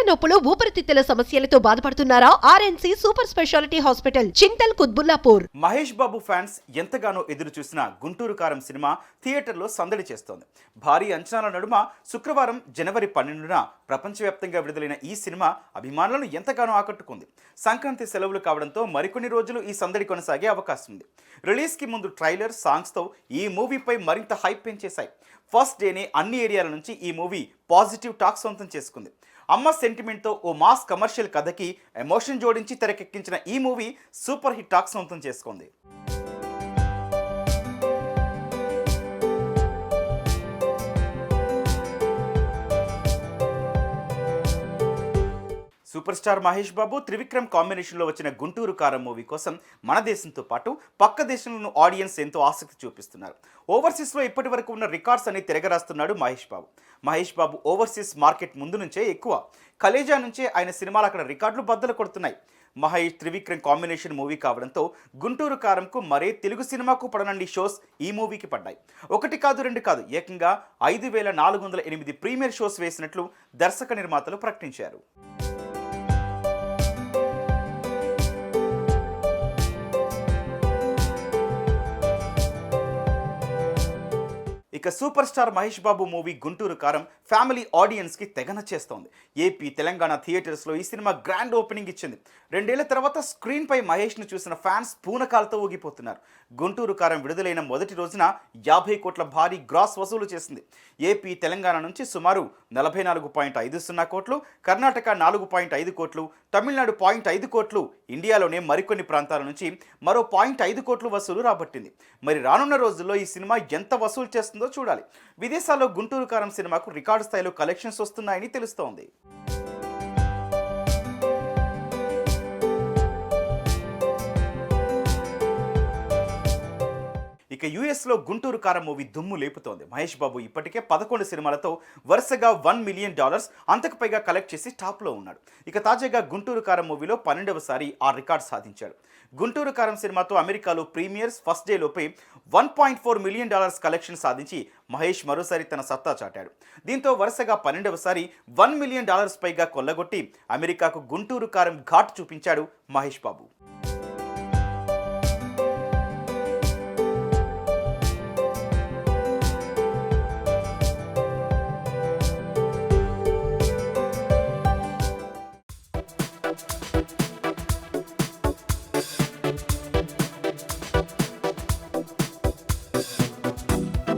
కీళ్ళ నొప్పులు ఊపిరితిత్తుల సమస్యలతో బాధపడుతున్నారా? RNC super speciality hospital Chintal Quthbullapur. Mahesh Babu fans ఎంతగానో ఎదురు చూసిన గుంటూరు కారం సినిమా థియేటర్లో సందడి చేస్తోంది. భారీ అంచనాల నడుమ శుక్రవారం జనవరి పన్నెండున ప్రపంచవ్యాప్తంగా విడుదలైన ఈ సినిమా అభిమానులను ఎంతగానో ఆకట్టుకుంది. సంక్రాంతి సెలవులు కావడంతో మరికొన్ని రోజులు ఈ సందడి కొనసాగే అవకాశం ఉంది. రిలీజ్కి ముందు ట్రైలర్ సాంగ్స్తో ఈ మూవీపై మరింత హైప్ పెంచేశాయి. ఫస్ట్ డేనే అన్ని ఏరియాల నుంచి ఈ మూవీ పాజిటివ్ టాక్ సొంతం చేసుకుంది. అమ్మ సెంటిమెంట్తో ఓ మాస్ కమర్షియల్ కథకి ఎమోషన్ జోడించి తెరకెక్కించిన ఈ మూవీ సూపర్ హిట్ టాక్ సొంతం చేసుకుంది. సూపర్ స్టార్ మహేష్ బాబు త్రివిక్రమ్ కాంబినేషన్లో వచ్చిన గుంటూరు కారం మూవీ కోసం మన దేశంతో పాటు పక్క దేశంలోని ఆడియన్స్ ఎంతో ఆసక్తి చూపిస్తున్నారు. ఓవర్సీస్లో ఇప్పటి వరకు ఉన్న రికార్డ్స్ అని తిరగరాస్తున్నాడు మహేష్ బాబు. మహేష్ బాబు ఓవర్సీస్ మార్కెట్ ముందు నుంచే ఎక్కువ. కలేజా నుంచే ఆయన సినిమాలు అక్కడ రికార్డులు బద్దలు కొడుతున్నాయి. మహేష్ త్రివిక్రమ్ కాంబినేషన్ మూవీ కావడంతో గుంటూరు కారంకు మరే తెలుగు సినిమాకు పడనండి షోస్ ఈ మూవీకి పడ్డాయి. ఒకటి కాదు రెండు కాదు ఏకంగా ఐదు వేల నాలుగు వందల ఎనిమిది ప్రీమియర్ షోస్ వేసినట్లు దర్శక నిర్మాతలు ప్రకటించారు. ఇక super star Mahesh Babu movie Guntur Kaaram family ఆడియన్స్కి తెగ నచ్చేస్తోంది. ఏపీ తెలంగాణ థియేటర్స్లో ఈ సినిమా గ్రాండ్ ఓపెనింగ్ ఇచ్చింది. రెండేళ్ళ తర్వాత స్క్రీన్పై మహేష్ను చూసిన ఫ్యాన్స్ పూనకాలతో ఊగిపోతున్నారు. గుంటూరు కారం విడుదలైన మొదటి రోజున యాభై కోట్ల భారీ గ్రాస్ వసూలు చేసింది. ఏపీ తెలంగాణ నుంచి సుమారు నలభై నాలుగు పాయింట్ ఐదు సున్నా కోట్లు కర్ణాటక నాలుగు పాయింట్ ఐదు కోట్లు తమిళనాడు పాయింట్ ఐదు కోట్లు ఇండియాలోనే మరికొన్ని ప్రాంతాల నుంచి మరో పాయింట్ ఐదు కోట్లు వసూలు రాబట్టింది. మరి రానున్న రోజుల్లో ఈ సినిమా ఎంత వసూలు చేస్తుందో చూడాలి. విదేశాల్లో గుంటూరు కారం సినిమాకు రికార్డు స్థాయిలో కలెక్షన్స్ వస్తున్నాయని తెలుస్తోంది. ఇక యుఎస్లో గుంటూరు కారం మూవీ దుమ్ము లేపుతోంది. మహేష్ బాబు ఇప్పటికే పదకొండు సినిమాలతో వరుసగా వన్ మిలియన్ డాలర్స్ అంతకు పైగా కలెక్ట్ చేసి టాప్లో ఉన్నాడు. ఇక తాజాగా గుంటూరు కారం మూవీలో పన్నెండవసారి ఆ రికార్డ్ సాధించాడు. గుంటూరు కారం సినిమాతో అమెరికాలో ప్రీమియర్స్ ఫస్ట్ డే లోపే one point four million dollars collection సాధించి మహేష్ మరోసారి తన సత్తా చాటాడు. దీంతో వరుసగా పన్నెండవసారి వన్ మిలియన్ డాలర్స్ పైగా కొల్లగొట్టి అమెరికాకు గుంటూరు కారం ఘాట్ చూపించాడు మహేష్ బాబు.